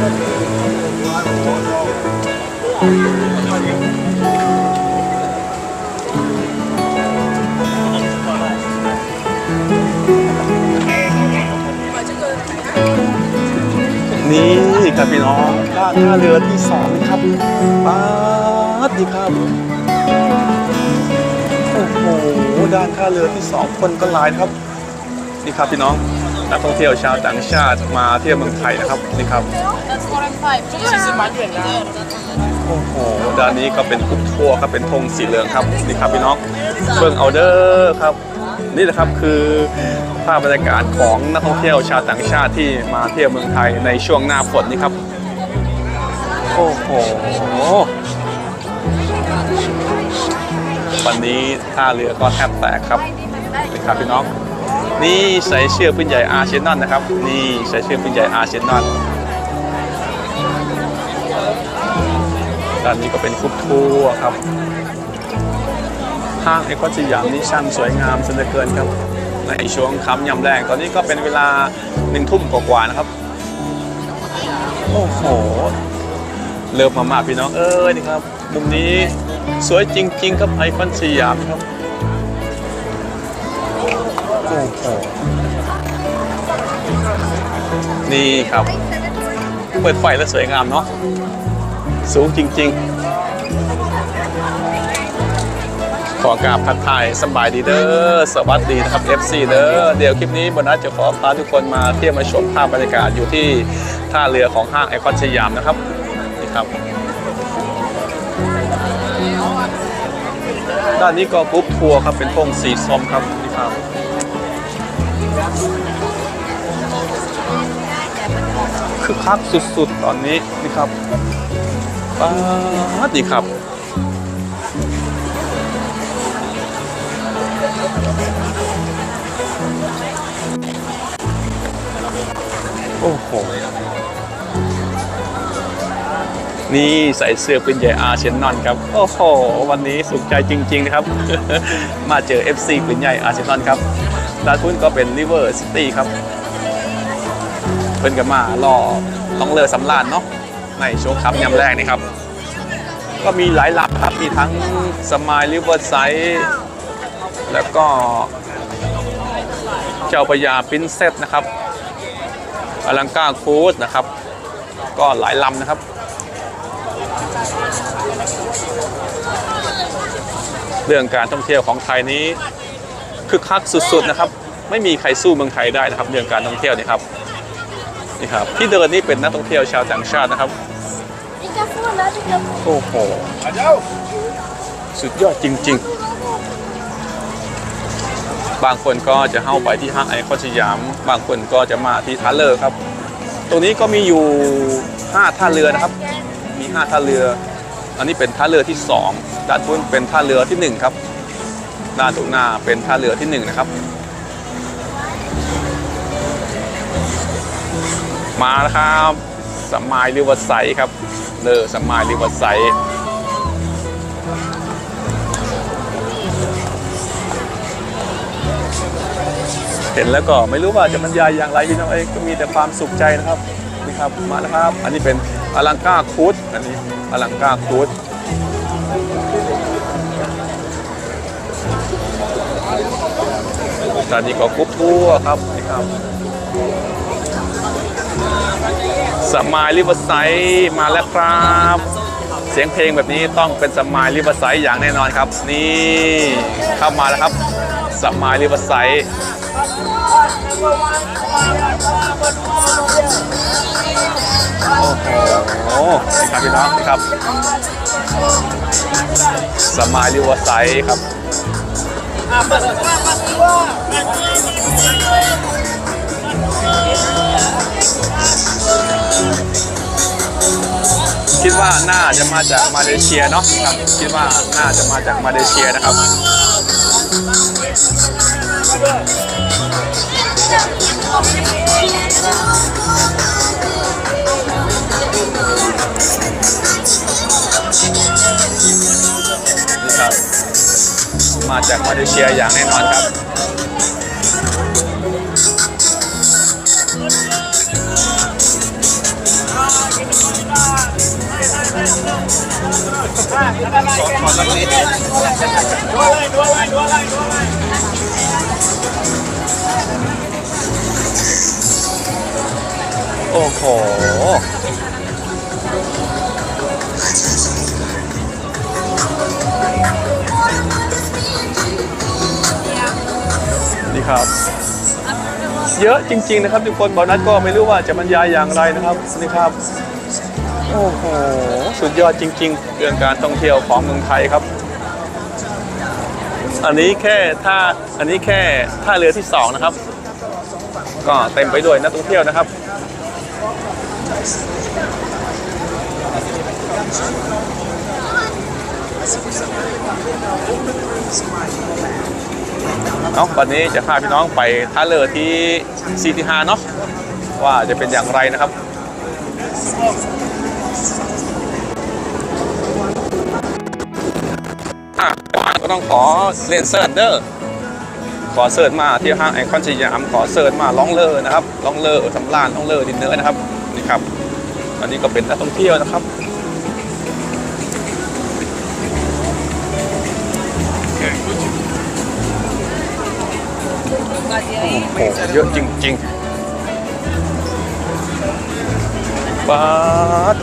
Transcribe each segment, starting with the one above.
นี่ครับพี่น้องด้าท่าเรือที่สองนะครับป๊าดดีครับ โอ้โห ด้านท่าเรือที่สองคนก็หลายนะครับ นี่ครับพี่น้อง นักท่องเที่ยวชาวต่างชาติมาเที่ยวเมืองไทยนะครับนี่ครับโอ้โหด้านนี้ก็เป็นกลุ่มทัวร์ครับเป็นธงสีเหลืองครับนี่ครับพี่น้องเบิ่งเอาเดอร์ครับ นี่แหละครับคือภาพบรรยากาศของนักท่องเที่ยวชาวต่างชาติที่มาเที่ยวเมืองไทยในช่วงหน้าฝนนี่ครับโอ้โหวันนี้ท่าเรือก็แทบแตกครับนี่ครับพี่น้อง นี่ใส่เชือกปืนใหญ่อาร์เซนอลนะครับ นี่ใส่เชือกปืนใหญ่อาร์เซนอลด้านนี้ก็เป็นกรุ๊ปทัวร์ครับห้างไอคอนสยามนี่ช่างสวยงามสนเกินครับ ในช่วงค่ำยำแรงตอนนี้ก็เป็นเวลาหนึ่งทุ่มกว่าๆนะครับ โอ้โหเริ่มมามาพี่น้องเอ้ยนี่ครับ มุมนี้สวยจริง ๆ ครับไอคอนสยามครับ โอ้โหนี่ครับ เปิดไฟแล้วสวยงามเนาะสูงจริง ๆ ขอกราบทักทายสบายดีเด้อสวัสดีนะครับ FC เด้อเดี๋ยวคลิปนี้บนนัดจะขอพาทุกคนมาเที่ยวมาชมภาพบรรยากาศอยู่ที่ท่าเรือของห้างไอคอนสยามนะครับนี่ครับ ด้านนี้ก็กรุ๊ปทัวร์ครับเป็นธงสีส้มครับนี่ครับ คือคักสุดๆ ตอนนี้นี่ครับป้าดีครับโอ้โห นี่ใส่เสื้อปืนใหญ่อาเชนนอนครับ โอ้โห วันนี้สุขใจจริงๆนะครับ มาเจอ FC ปืนใหญ่อาเชนนอนครับ ด้านทุนก็เป็นริเวอร์ซิตี้ครับ เพิ่นก็มารอต้องเลือสำราญเนาะในช่วงคับยำแรกนี่ครับ ก็มีหลายลำครับ มีทั้งสมายริเวอร์ไซด์แล้วก็เจ้าพระยาปินเซสนะครับอลังกาคูดนะครับ ก็หลายลำนะครับ เรื่องการท่องเที่ยวของไทยนี้ คึกคักสุดๆนะครับ ไม่มีใครสู้เมืองไทยได้นะครับเรื่องการท่องเที่ยวนี่ครับนี่ครับที่เดินนี่เป็นนักท่องเที่ยวชาวต่างชาตินะครับโอ้โหสุดยอดจริง ๆ บางคนก็จะเข้าไปที่ห้างไอคอนสยาม บางคนก็จะมาที่ท่าเรือครับ ตรงนี้ก็มีอยู่ 5 ท่าเรือนะครับ มี 5 ท่าเรือ อันนี้เป็นท่าเรือที่ 2 ด้านบนเป็นท่าเรือที่ 1 ครับ ด้านตรงหน้าเป็นท่าเรือที่ 1 นะครับ มาแล้วครับสมายริวไซครับเลอสมายริวไซเห็นแล้วก็ไม่รู้ว่าจะบรรยายอย่างไรพี่น้องเอ้ก็มีแต่ความสุขใจนะครับนี่ครับมาแล้วครับ อันนี้เป็นอลังกาคูดอันนี้อลังกาคูด ตอนนี้ก็กรุ๊ปทัวครับนี่ครับสมายริเวอร์ไซด์มาแล้วครับ เสียงเพลงแบบนี้ต้องเป็นสมายริเวอร์ไซด์อย่างแน่นอนครับ นี่เข้ามาแล้วครับสมายริเวอร์ไซด์โอ้โหนี่ครับพี่น้องนี่ครับสมายริเวอร์ไซด์ครับ คิดว่าน่าจะมาจากมาเลเซียเนาะครับ คิดว่าน่าจะมาจากมาเลเซียนะครับนี่ครับ มาจากมาเลเซียอย่างแน่นอนครับสองนละนิดด้วยด้วยด้วยด้วยโอ้โห นี่ครับ เยอะจริง ๆ นะครับ ทุกคนบอนัทก็ไม่รู้ว่าจะบรรยายอย่างไรนะครับนี่ครับโอ้โหสุดยอดจริง ๆ เรื่องการท่องเที่ยวของเมืองไทยครับ อันนี้แค่ท่าอันนี้แค่ท่าเรือที่สองนะครับ ก็เต็มไปด้วยนักท่องเที่ยวนะครับ เนาะวันนี้จะพาพี่น้องไปท่าเรือที่ซีทีฮาเนาะว่าจะเป็นอย่างไรนะครับก็ต้องขอเรียนเซิร์ชเดอร์ขอเสิร์ชมาที่ห้างไอคอนสยามขอเสิร์ชมาล่องเลอนะครับล่องเลอสำรานล่องเลอดินเนอร์นะครับนี่ครับอันนี้ก็เป็นนักท่องเที่ยวนะครับ โอ้เยอะจริงๆบ้า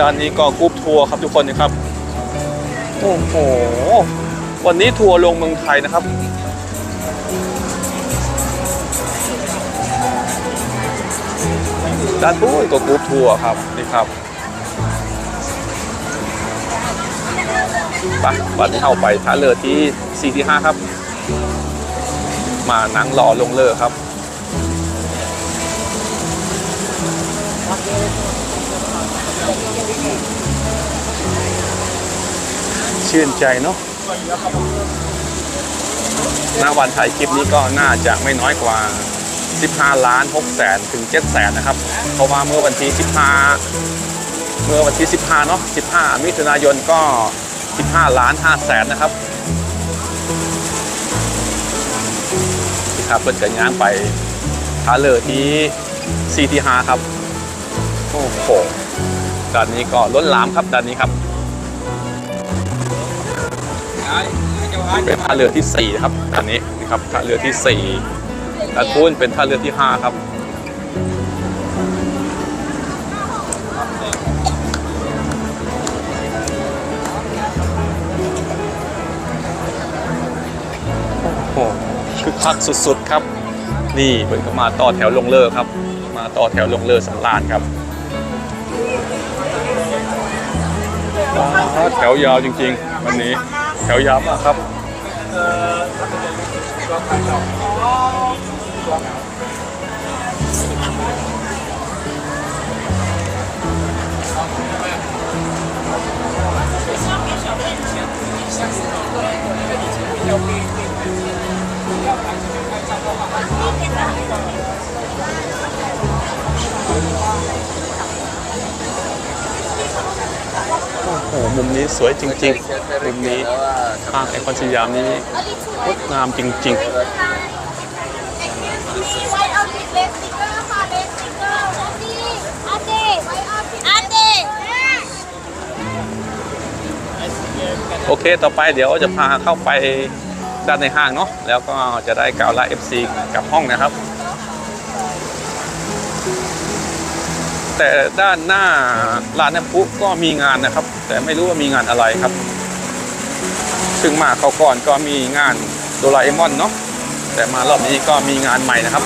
ด้านนี้ก็กรุ๊ปทัวร์ครับทุกคนนะครับ โอ้โห วันนี้ทัวร์ลงเมืองไทยนะครับด้านนู้นก็กรุ๊ปทัวร์ครับนี่ครับไปวันนี้เข้าไปท่าเรือที่4 5ครับ มานั่งรอลงเรือครับ ชื่นใจเนาะหน้าวันถ่ายคลิปนี้ก็น่าจะไม่น้อยกว่า 15 ล้าน6แสนถึง7แสนนะครับ เพราะว่าเมื่อวันที่ 15 เมื่อวันที่ 15 เนาะ 15 มิถุนายนก็ 15 ล้าน5แสนนะครับที่ครับเพิ่นเกิดงานไปท่าเรือที่ซีทีฮาครับ โอ้โหด้านนี้ก็ล้นหลามครับด้านนี้ครับเป็นท่าเรือที่4ครับด้านนี้นะครับท่าเรือที่ 4ด้านพุ้นเป็นท่าเรือที่ 5 ครับโอ้โหคึกคักสุดๆครับ นี่เพิ่นก็มาต่อแถวลงเรือครับ มาต่อแถวลงเรือสำราญครับ แถวยาวจริงๆ วันนี้แถวยาวมากครับ โอ้โหมุมนี้สวยจริงๆ มุมนี้ห้างไอคอนสยามนี้งดงามจริงไว้เอาติดเลสติกเกอร์ค่ะเลสติกเกอร์อาเดอาเดไว้เอาติดอาเดๆโอเคต่อไปเดี๋ยวจะพาเข้าไปด้านในห้างเนาะแล้วก็จะได้กล่าวลา FC กลับห้องนะครับ แต่ด้านหน้าร้านน้ำพุก็มีงานนะครับ แต่ไม่รู้ว่ามีงานอะไรครับ ซึ่งมาเขาก่อนก็มีงานโดราเอมอนเนาะแต่มารอบนี้ก็มีงานใหม่นะครับ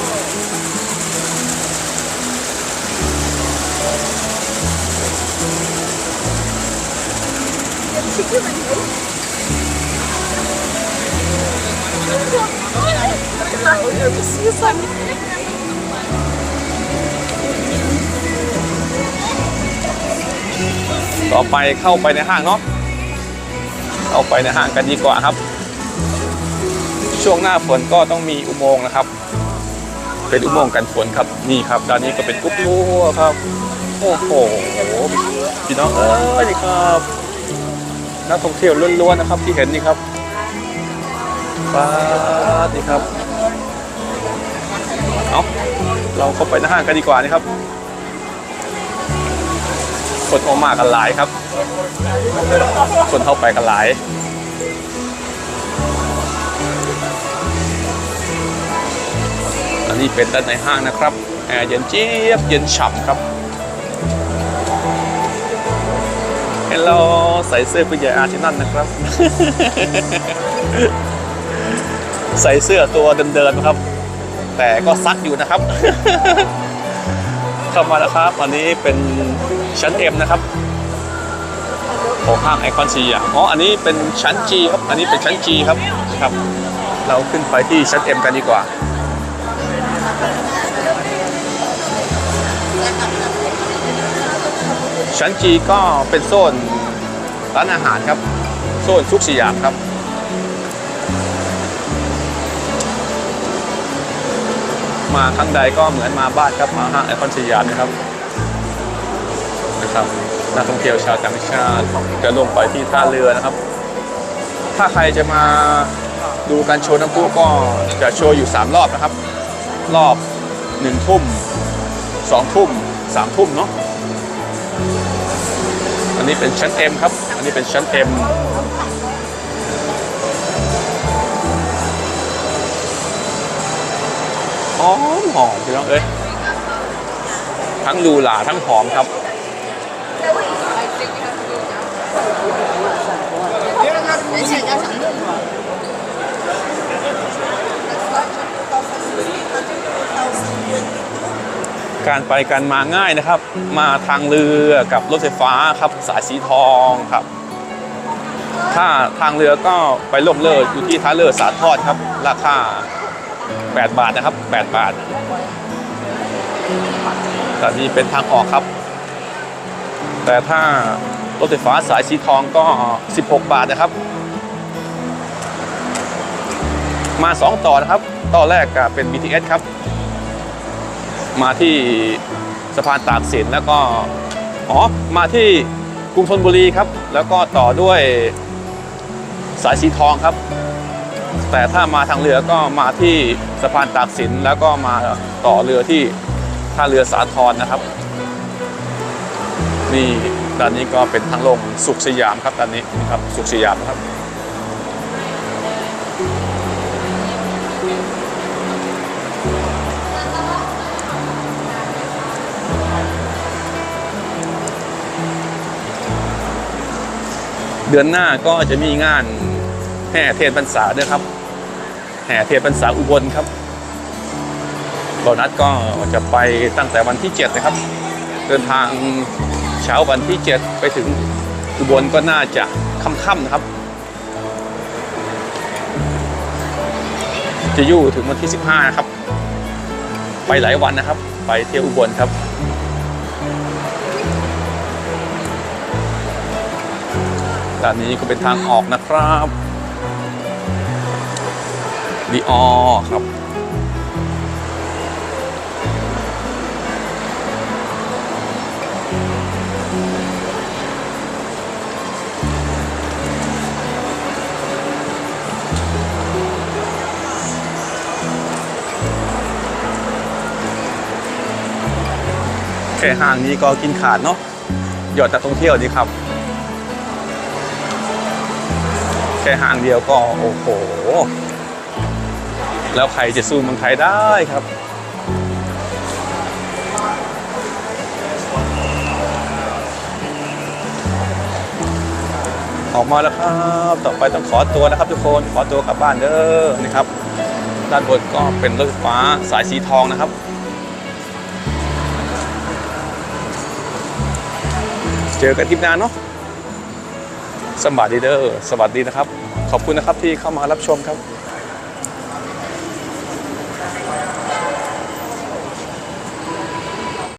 ต่อไปเข้าไปในห้างเนาะเข้าไปในห้างกันดีกว่าครับ ช่วงหน้าฝนก็ต้องมีอุโมงค์นะครับ เป็นอุโมงค์กันฝนครับนี่ครับ ด้านนี้ก็เป็นกุ๊กลัวครับโอ้โหพี่น้องเอ้ยนี่ครับนักท่องเที่ยวล้วนๆนะครับที่เห็นนี่ครับฟ้าดนี่ครับเอาเราเข้าไปในห้างกันดีกว่านี่ครับ คนโอมากันหลายครับ คนเข้าไปกันหลายอันนี้เป็นด้านในห้างนะครับแอร์เย็นเจี๊ยบเย็นฉ่ำครับเฮลโลใส่เสื้อคุณใหญ่อาร์ที่นั่นนะครับ ใส่เสื้อตัวเดินๆนะครับ แต่ก็ซักอยู่นะครับ เข้ามาแล้วครับ อันนี้เป็น ชั้น M นะครับของห้างไอคอนสยามอ๋อ อันนี้เป็นชั้น G ครับ อันนี้เป็นชั้น G ครับ ครับ เราขึ้นไปที่ชั้น M กันดีกว่า ชั้น G ก็เป็นโซนร้านอาหารครับ โซนซุกสยามครับมาข้างใดก็เหมือนมาบ้านครับมาห้างไอคอนสยามนะครับ นะครับนักท่องเที่ยวชาวต่างชาติจะลงไปที่ท่าเรือนะครับ ถ้าใครจะมาดูการโชว์น้ำพุก็จะโชว์อยู่ 3 รอบนะครับ รอบ 1 ทุ่ม 2 ทุ่ม 3 ทุ่มเนาะอันนี้เป็นชั้น M ครับ อันนี้เป็นชั้น M หอมหอมพี่น้องเอ้ยทั้งลูหลาทั้งหอมครับ การไปกันมาง่ายนะครับ มาทางเรือกับรถไฟฟ้าครับสายสีทองครับ ถ้าทางเรือก็ไปล่มเลิศอยู่ที่ท่าเรือสาทอดครับ ราคา 8 บาทนะครับ 8 บาทแตอนนี้เป็นทางออกครับ แต่ถ้า รถไฟฟ้าสายสีทองก็ 16 บาทนะครับ มา 2 ต่อนะครับ ต่อแรกเป็น BTS ครับ มาที่สะพานตากสินแล้วก็ อ๋อ มาที่กรุงธนบุรีครับ แล้วก็ต่อด้วยสายสีทองครับ แต่ถ้ามาทางเรือก็มาที่สะพานตากสินแล้วก็มาต่อเรือที่ท่าเรือสาทรนะครับ นี่ ด้านนี้ก็เป็นทางลงสุขสยามครับด้านนี้นะครับสุขสยามครับเดือนหน้าก็จะมีงานแห่เทียนพรรษาด้วยครับ แห่เทียนพรรษาอุบลครับโบนัสก็จะไปตั้งแต่วันที่ 7 นะครับ เดินทาง เช้าวันที่ 7 ไปถึงอุบลก็น่าจะค่ำๆนะครับ จะอยู่ถึงวันที่ 15 นะครับ ไปหลายวันนะครับ ไปเที่ยวอุบลครับด้านนี้ก็เป็นทางออกนะครับดีออครับ แค่ห้างนี้ก็กินขาดเนาะหยอดจากท่องเที่ยวดีครับ แค่ห่างเดียวก็โอ้โห แล้วใครจะสู้เมืองไทยได้ครับออกมาแล้วครับ ต่อไปต้องขอตัวนะครับทุกคน ขอตัวกลับบ้านเด้อ นะครับ ด้านบนก็เป็นรถไฟฟ้าสายสีทองนะครับ เจอกันทริปหน้าเนาะสวัสดีเด้อสวัสดีนะครับ ขอบคุณนะครับที่เข้ามารับชมครับ